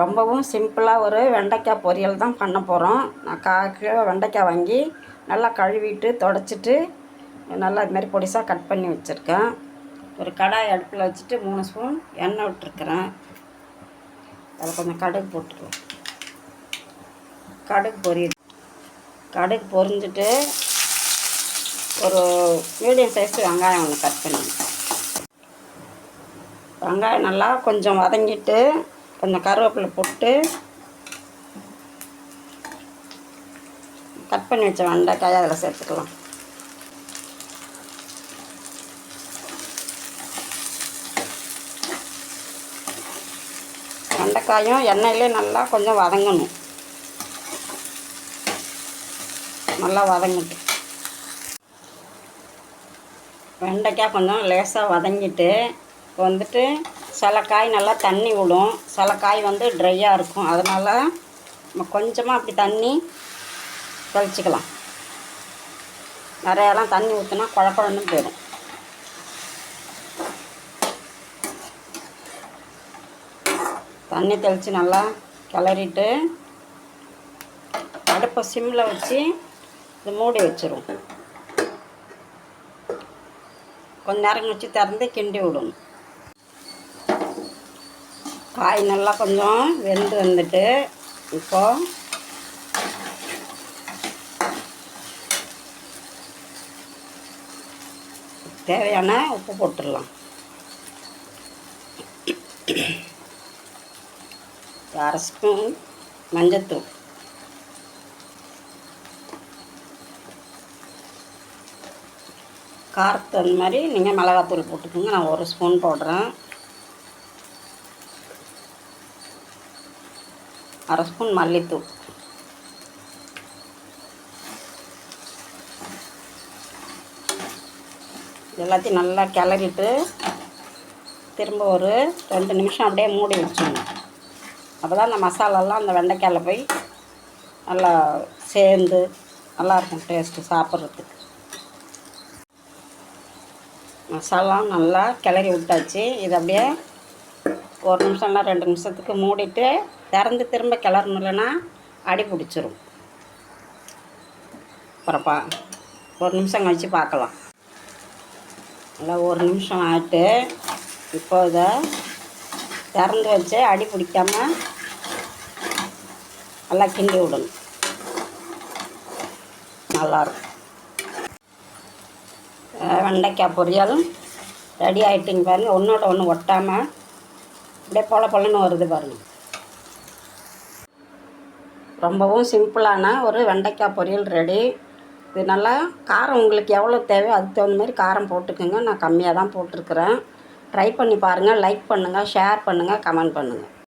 ரொம்பவும் சிம்பிளாக ஒரு வெண்டைக்காய் பொரியல் தான் பண்ண போகிறோம் நான் கால் கிலோ வெண்டைக்காய் வாங்கி நல்லா கழுவிட்டு தொடச்சிட்டு நல்லா இதுமாரி பொடிசாக கட் பண்ணி வச்சுருக்கேன். ஒரு கடாய் அடுப்பில் வச்சுட்டு மூணு ஸ்பூன் எண்ணெய் விட்டுருக்குறேன். அதில் கொஞ்சம் கடுகு போட்டுருவேன் கடுகு பொரியுது கடுகு பொரிஞ்சிட்டு ஒரு மீடியம் சைஸ் வெங்காயம் ஒன்று கட் பண்ணி. வெங்காயம் நல்லா கொஞ்சம் வதங்கிட்டு கொஞ்சம் கருவேப்பிலை போட்டு கட் பண்ணி வச்ச வெண்டைக்காய் அதில் சேர்த்துக்கலாம். வெண்டைக்காயும் எண்ணெயிலே நல்லா கொஞ்சம் வதங்கணும். நல்லா வதங்கிட்டு. வெண்டைக்காய் கொஞ்சம் லேசாக வதங்கிட்டு இப்போ வந்துட்டு சில காய் நல்லா தண்ணி விடும். சில காய் வந்து ட்ரையாக இருக்கும். அதனால் நம்ம கொஞ்சமாக அப்படி தண்ணி தெளிச்சிக்கலாம். நிறையாலாம் தண்ணி ஊற்றினா குழப்பம்னு போயிடும். தண்ணி தெளித்து நல்லா கிளறிட்டு அடுப்பை சிம்மில் வச்சு இது மூடி வச்சிரும் கொஞ்ச நேரம் கழிச்சு திறந்து கிண்டி விடணும். காய் நல்லா கொஞ்சம் வெந்து வந்துட்டு இப்போ தேவையான உப்பு போட்டுடலாம். அரை ஸ்பூன் மஞ்சத்தூள். காரத்து அந்த மாதிரி நீங்கள் மிளகாத்தூள் போட்டுக்கோங்க. நான் ஒரு ஸ்பூன் போடுறேன். அரை ஸ்பூன் மல்லித்தூள் எல்லாத்தையும் நல்லா கிளறிட்டு திரும்ப ஒரு ரெண்டு நிமிஷம் அப்படியே மூடி வச்சுக்கணும். அப்போ தான் அந்த மசாலாலாம் அந்த வெண்டைக்காயில் போய் நல்லா சேர்ந்து நல்லாயிருக்கும் டேஸ்ட்டு சாப்பிட்றதுக்கு. மசாலா நல்லா கிளறி விட்டாச்சு. இது அப்படியே ஒரு நிமிஷம் இல்லை ரெண்டு நிமிஷத்துக்கு மூடிட்டு திறந்து திரும்ப கிளறணும் இல்லைன்னா அடி பிடிச்சிரும். அப்புறம் பா ஒரு நிமிஷம் கழித்து பார்க்கலாம். நல்லா ஒரு நிமிஷம் ஆகிட்டு இப்போ இதை திறந்து வச்சு அடி பிடிக்காம நல்லா கிண்டி விடணும். நல்லாயிருக்கும். வெண்டைக்காய் பொரியல் ரெடி ஆகிட்டிங்க பாருங்கள் ஒன்றோட ஒன்று ஒட்டாமல் அப்படியே பொல பொலன்னு வருது பாருங்கள் ரொம்பவும் சிம்பிளான ஒரு வெண்டைக்காய் பொரியல் ரெடி. இது நல்லா காரம் உங்களுக்கு எவ்வளோ தேவையோ அதுக்கு தகுந்த மாதிரி காரம் போட்டுக்கோங்க. நான் கம்மியாக தான் போட்டிருக்கிறேன். ட்ரை பண்ணி பாருங்கள் லைக் பண்ணுங்கள் ஷேர் பண்ணுங்கள் கமெண்ட் பண்ணுங்கள்